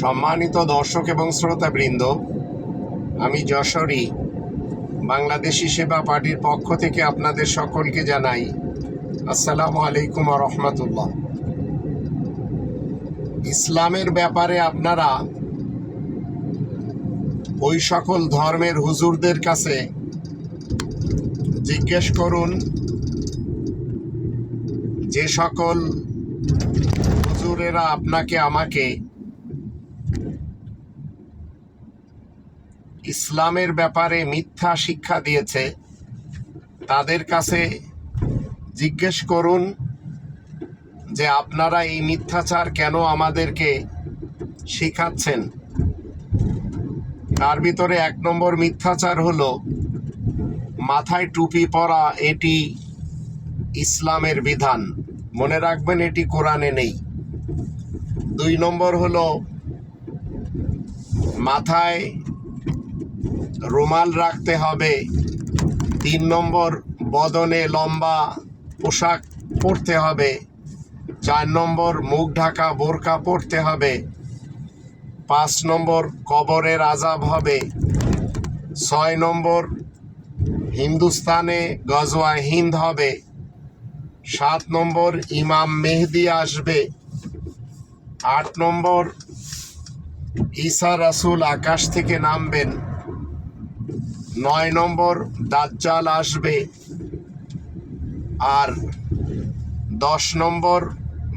সম্মানিত দর্শক এবং শ্রোতাবৃন্দ, আমি যশোরী, বাংলাদেশি সেবা পার্টির পক্ষ থেকে আপনাদের সকলকে জানাই আসসালামু আলাইকুম রহমতুল্লাহ। ইসলামের ব্যাপারে আপনারা ওই সকল ধর্মের হুজুরদের কাছে জিজ্ঞেস করুন, যে সকল হুজুরেরা আপনাকে, আমাকে ইসলামের ব্যাপারে মিথ্যা শিক্ষা দিয়েছে, তাদের কাছে জিজ্ঞেস করুন যে আপনারা এই মিথ্যাচার কেন আমাদেরকে শিখাচ্ছেন। তার ভিতরে এক নম্বর মিথ্যাচার হলো, মাথায় টুপি পরা এটি ইসলামের বিধান। মনে রাখবেন, এটি কোরআনে নেই। দুই নম্বর হলো মাথায় রুমাল রাখতে হবে। তিন নম্বর বদনে লম্বা পোশাক পরতে হবে। চার নম্বর মুখ ঢাকা বোরকা পরতে হবে। পাঁচ নম্বর কবরের আজাব হবে। ছয় নম্বর হিন্দুস্তানে গজওয়া হিন্দ হবে। সাত নম্বর ইমাম মেহেদি আসবে। আট নম্বর। ঈসা রাসুল আকাশ থেকে নামবেন। নয় নম্বর, দাজ্জাল আসবে। আর দশ নম্বর,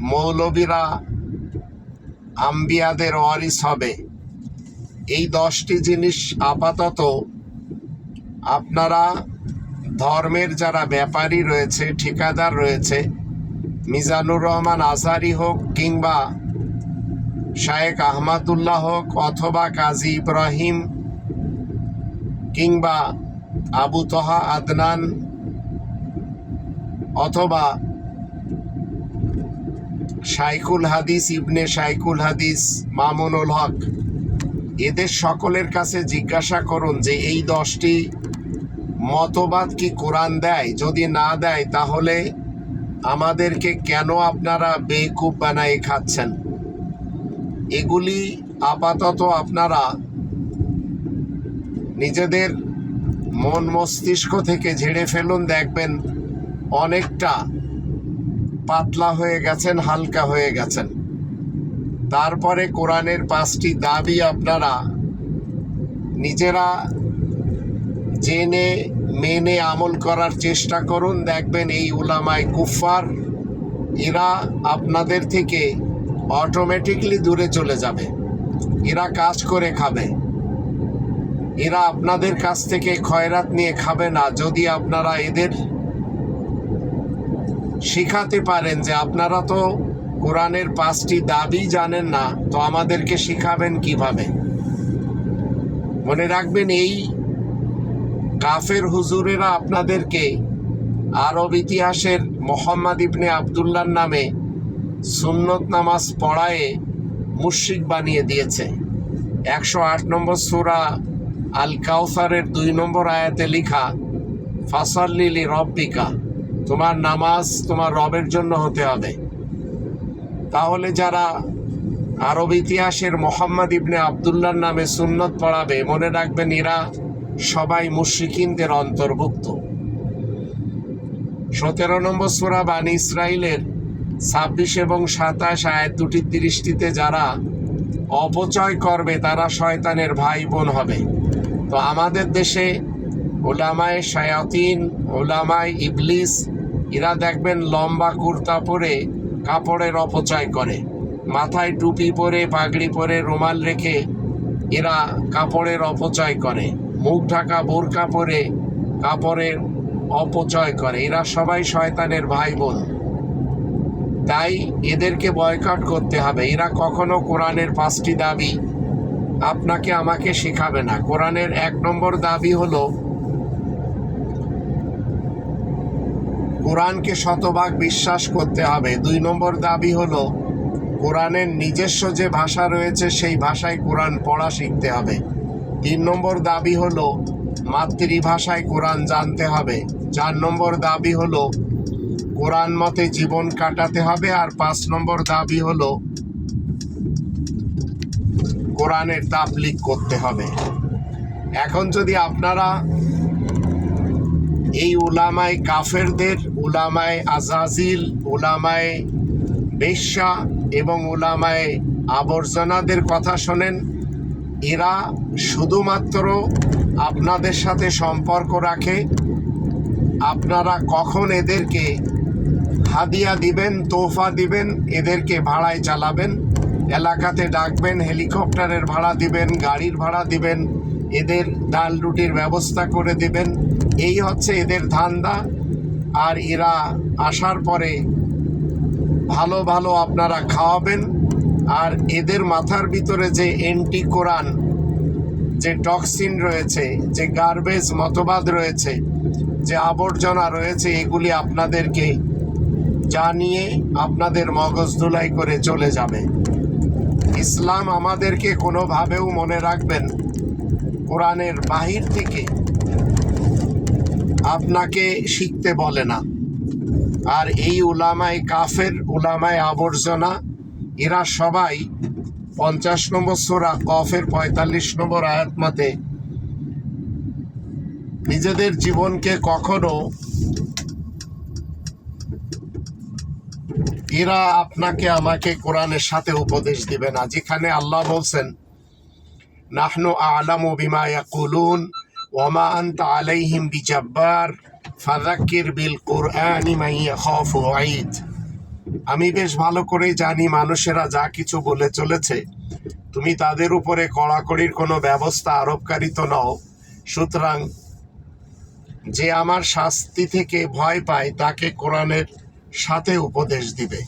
মৌলবীরা আম্বিয়াদের ওয়ারিস হবে। এই দশটি জিনিস আপাতত আপনারা ধর্মের যারা ব্যাপারী রয়েছে, ঠিকাদার রয়েছে, মিজানুর রহমান আজারি হোক কিংবা শায়েক আহমাদুল্লাহ হোক অথবা কাজী ইব্রাহিম কিংবা আবু তহা আদনান অথবা শাইকুল হাদিস ইবনে শাইকুল হাদিস মামুনুল হক, এদের সকলের কাছে জিজ্ঞাসা করুন যে এই দশটি মতবাদ কি কোরআন দেয়? যদি না দেয়, তাহলে আমাদেরকে কেন আপনারা বেকুব বানায় খাচ্ছেন? এগুলি আপাতত আপনারা নিজেদের মন মস্তিষ্ক থেকে ঝেড়ে ফেলুন, দেখবেন অনেকটা পাতলা হয়ে গেছেন, হালকা হয়ে গেছেন। তারপরে কোরআনের পাঁচটি দাবি আপনারা নিজেরা জেনে, মেনে আমল করার চেষ্টা করুন। দেখবেন এই উলামায় কুফার এরা আপনাদের থেকে অটোমেটিকলি দূরে চলে যাবে। এরা কাজ করে খাবে। এরা আপনাদের কাছ থেকে খয়রাত নিয়ে খাবে না, যদি আপনারা এদের শিখাতে পারেন যে আপনারা তো কোরআনের পাঁচটি দাবি জানেন না, তো আমাদেরকে শিখাবেন কীভাবে? মনে রাখবেন, এই কাফের হুজুরেরা আপনাদেরকে আরব ইতিহাসের মোহাম্মদ ইবনে আবদুল্লার নামে সুন্নত নামাজ পড়ায়ে মুশিক বানিয়ে দিয়েছে। একশো আট নম্বর সুরা আল কাউসারের দুই নম্বর আয়াতে লিখা ফাসাল্লিলি রব্বিকা তোমার নামাজ তোমার রবের জন্য হতে হবে। তাহলে যারা আরব ইতিহাসের মোহাম্মদ ইবনে আবদুল্লার নামে সুন্নত পড়াবে, মনে রাখবেন এরা সবাই মুশরিকিনদের অন্তর্ভুক্ত। সতেরো নম্বর সুরা বানী ইসরায়েলের ছাব্বিশ এবং সাতাশ আয়াত দুটি তিরিশটিতে যারা অপচয় করবে, তারা শয়তানের ভাই বোন হবে। তো আমাদের দেশে ওলামায় শায়াতিন, ওলামায় ইবলিস, এরা দেখবেন লম্বা কুর্তা পরে কাপড়ের অপচয় করে। মাথায় টুপি পরে, পাগড়ি পরে রুমাল রেখে এরা কাপড়ের অপচয় করে। মুখ ঢাকা, বোরকা পরে কাপড়ের অপচয় করে। এরা সবাই শয়তানের ভাই বোন তাই এদেরকে বয়কট করতে হবে। এরা কখনো কোরআনের পাঁচটি দাবি আপনাকে আমাকে শেখাবে না। কোরআনের এক নম্বর দাবি হলো, কোরআনকে শতভাগ বিশ্বাস করতে হবে। দুই নম্বর দাবি হলো, কোরআনের নিজস্ব যে ভাষা রয়েছে, সেই ভাষায় কোরআন পড়া শিখতে হবে। তিন নম্বর দাবি হলো, মাতৃভাষায় কোরআন জানতে হবে। চার নম্বর দাবি হলো কোরআন মতে জীবন কাটাতে হবে আর পাঁচ নম্বর দাবি হলো কোরআনের তাবলিক করতে হবে। এখন যদি আপনারা এই উলামায় কাফেরদের, উলামায় আজাজিল, উলামায় বেশ্যা এবং উলামায় আবর্জনাদের কথা শোনেন, এরা শুধুমাত্র আপনাদের সাথে সম্পর্ক রাখে। আপনারা কখন এদেরকে হাদিয়া দিবেন তোফা দিবেন, এদেরকে ভাড়ায় চালাবেন। এলাকাতে ডাকবেন, হেলিকপ্টারের ভাড়া দিবেন, গাড়ির ভাড়া দিবেন, এদের ডাল রুটির ব্যবস্থা করে দিবেন। এই হচ্ছে এদের ধান্দা। আর এরা আসার পরে ভালো ভালো আপনারা খাওয়াবেন। আর এদের মাথার ভিতরে যে এন্টি কোরআন, যে টক্সিন রয়েছে, যে গার্বেজ মতবাদ রয়েছে, যে আবর্জনা রয়েছে, এগুলি আপনাদেরকে জানিয়ে আপনাদের মগজ ধুলাই করে চলে যাবে। ইসলাম আমাদেরকে কোনোভাবেও মনে রাখবেন কোরআনের বাহির থেকে আপনাকে শিখতে বলে না। আর এই উলামায় কাফের, উলামায় আবর্জনা, এরা সবাই পঞ্চাশ নম্বর সোরা কফের পঁয়তাল্লিশ নম্বর আয়াত মতে নিজেদের জীবনকে কখনো এরা আপনাকে, আমাকে কোরআনের সাথে উপদেশ দিবে না। যেখানে আল্লাহ বলছেন, নাহনু আলামু বিমা ইয়াকুলুন ওমা আনতা আলাইহিম বিজাব্বার, ফাযাক্কির বিল কুরআনি ওয়াঈদ। আমি বেশ ভালো করে জানি মানুষেরা যা কিছু বলে চলেছে। তুমি তাদের উপরে কড়াকড়ির কোনো ব্যবস্থা আরোপকারী তো নও। সুতরাং যে আমার শাস্তি থেকে ভয় পায়, তাকে কোরআনের সাথে উপদেশ দিবে।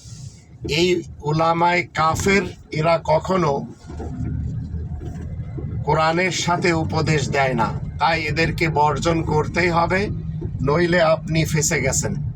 এই উলামায় কাফের, এরা কখনো কোরআনের সাথে উপদেশ দেয় না। তাই এদেরকে বর্জন করতেই হবে, নইলে আপনি ফেসে গেছেন।